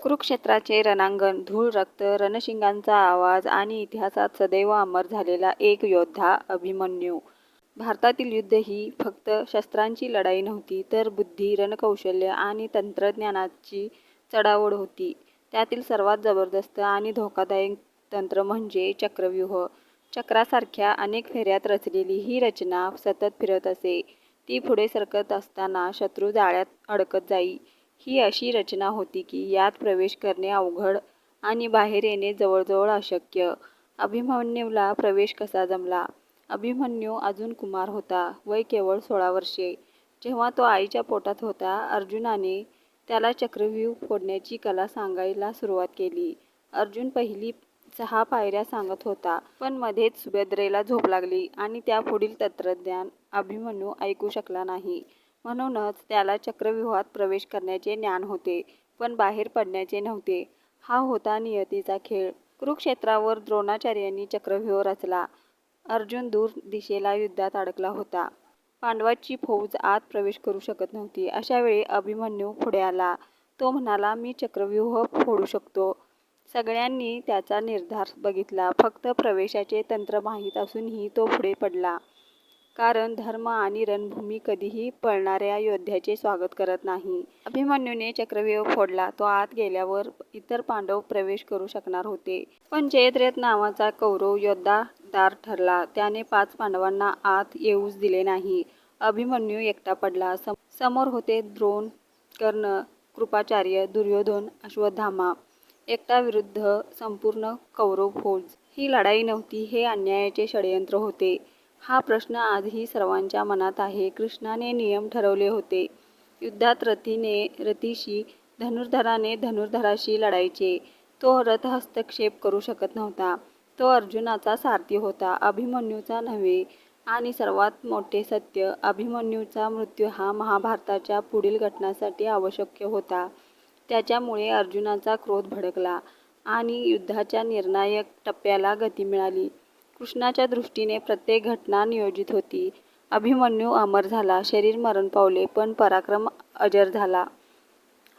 कुरुक्षेत्राचे रणांगण धूळ रक्त रणशिंगांचा आवाज आणि इतिहासात सदैव अमर झालेला एक योद्धा अभिमन्यू. भारतातील युद्ध ही फक्त शस्त्रांची लढाई नव्हती तर बुद्धी रणकौशल्य आणि तंत्रज्ञानाची चढावड होती. त्यातील सर्वात जबरदस्त आणि धोकादायक तंत्र म्हणजे चक्रव्यूह. चक्रासारख्या अनेक फेऱ्यात रचलेली ही रचना सतत फिरत असे. ती पुढे सरकत असताना शत्रू जाळ्यात अडकत जाई. ही अशी रचना होती की यात प्रवेश करणे अवघड आणि बाहेर येणे जवळजवळ अशक्य. अभिमन्यूला प्रवेश कसा जमला? अभिमन्यू अजून कुमार होता वय केवळ सोळा वर्षे. जेव्हा तो आईच्या पोटात होता अर्जुनाने त्याला चक्रव्यूह फोडण्याची कला सांगायला सुरुवात केली. अर्जुन पहिली सहा पायऱ्या सांगत होता पण मध्येच सुभद्रेला झोप लागली आणि त्यापुढील तंत्रज्ञान अभिमन्यू ऐकू शकला नाही. म्हणूनच त्याला चक्रव्यूहात प्रवेश करण्याचे ज्ञान होते पण बाहेर पडण्याचे नव्हते. हा होता नियतीचा खेळ. कुरुक्षेत्रावर द्रोणाचार्यांनी चक्रव्यूह रचला. अर्जुन दूर दिशेला युद्धात अडकला होता. पांडवाची फौज आत प्रवेश करू शकत नव्हती. अशा वेळी अभिमन्यू पुढे आला. तो म्हणाला मी चक्रव्यूह फोडू शकतो. सगळ्यांनी त्याचा निर्धार बघितला. फक्त प्रवेशाचे तंत्र माहीत असूनही तो पुढे पडला. कारण धर्म आणि रणभूमी कधीही पळणाऱ्या योद्ध्याचे स्वागत करत नाही. अभिमन्यूने चक्रव्यूह फोडला. तो आत गेल्यावर इतर पांडव प्रवेश करू शकणार होते. पण जयद्रथ नावाचा कौरव योद्धा दार ठरला. त्याने पाच पांडवांना आत येऊच दिले नाही. अभिमन्यू एकटा पडला. समोर होते द्रोण कर्ण कृपाचार्य दुर्योधन अश्वत्थामा. एकटा विरुद्ध संपूर्ण कौरव फौज. ही लढाई नव्हती. हे अन्यायाचे षडयंत्र होते. हा प्रश्न आजही सर्वांच्या मनात आहे. कृष्णाने नियम ठरवले होते. युद्धात रथीने रथीशी धनुर्धराने धनुर्धराशी लढायचे. तो रथ हस्तक्षेप करू शकत नव्हता. तो अर्जुनाचा सारथी होता अभिमन्यूचा नव्हे. आणि सर्वात मोठे सत्य अभिमन्यूचा मृत्यू हा महाभारताच्या पुढील घटनासाठी आवश्यक होता. त्याच्यामुळे अर्जुनाचा क्रोध भडकला आणि युद्धाच्या निर्णायक टप्प्याला गती मिळाली. कृष्णाच्या दृष्टीने प्रत्येक घटना नियोजित होती. अभिमन्यू अमर झाला शरीर मरण पावले पण पराक्रम अजर झाला.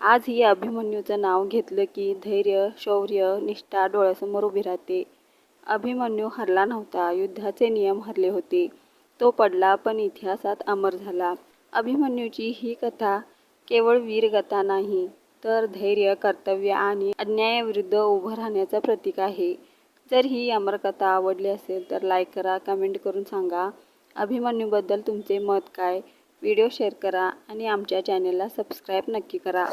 आजही अभिमन्यूचं नाव घेतलं की धैर्य शौर्य निष्ठा डोळ्यासमोर उभी राहते. अभिमन्यू हरला नव्हता युद्धाचे नियम हरले होते. तो पडला पण इतिहासात अमर झाला. अभिमन्यूची ही कथा केवळ वीरगथा नाही तर धैर्य कर्तव्य आणि अन्यायाविरुद्ध उभं राहण्याचं प्रतीक आहे. जर ही अमरकथा आवडली असेल तर लाईक करा कमेंट करून सांगा. अभिमन्यूबद्दल तुमचे मत काय? व्हिडिओ शेअर करा आणि आमच्या चॅनेलला सबस्क्राईब नक्की करा.